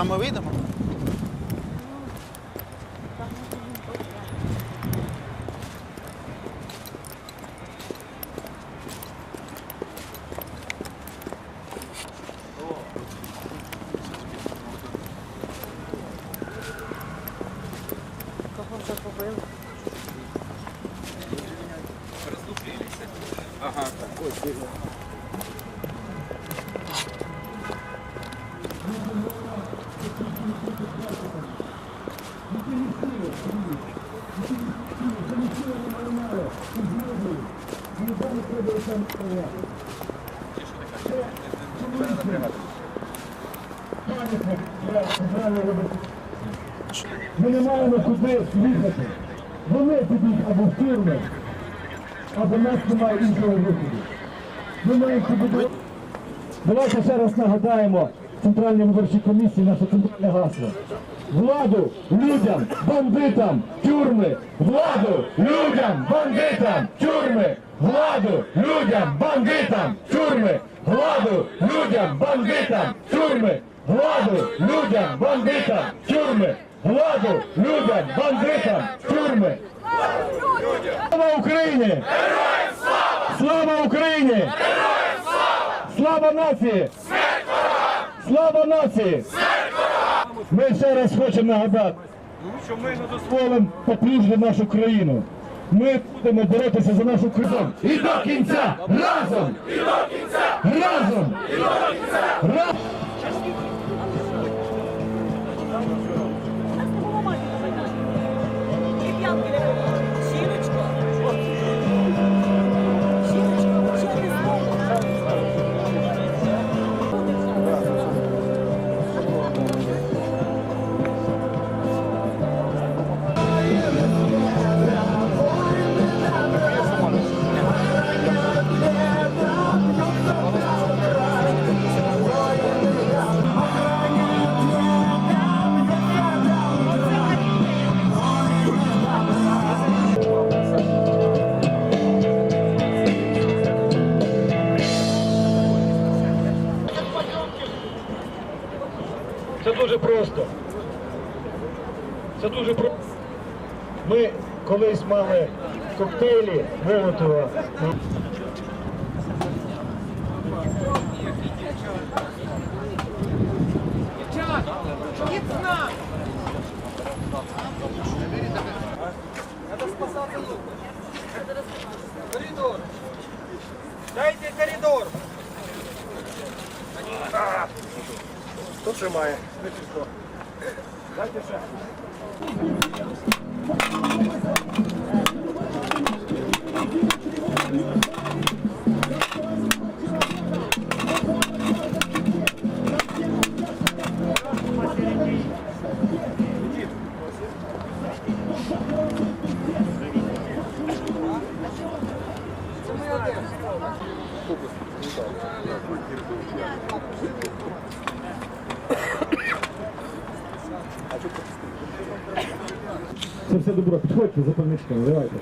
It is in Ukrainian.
Там ми вийдемо? Кого вже побили? Ми не маємо куди їхати. Вони підуть або в тюрми, або нас немає іншого виходу. Ми маємо побудувати. Давайте ще раз нагадаємо Центральній виборчій комісії наше центральне гасло. Владу людям, бандитам, тюрми! Владу людям, бандитам, тюрми! Владу людям, бандитам, тюрми! Владу людям, бандитам, тюрми! Владу людям, бандитам, тюрми! Владу людям, бандитам, тюрми! Слава Україні! Героям слава! Слава Україні! Героям слава! Слава нації! Смерть Слава нації! Смерть Ми ще раз хочемо нагадати, що ми не дозволимо поплюжити нашу країну. Ми будемо боротися за нашу країну. І до кінця! Разом! І до кінця! Разом! І до кінця! Разом! Це дуже просто. Це дуже просто. Ми колись мали коктейлі Молотова. Дайте коридор. Хто тримає? Дайте ще. Це все добро. Підходьте за помічками, давайте.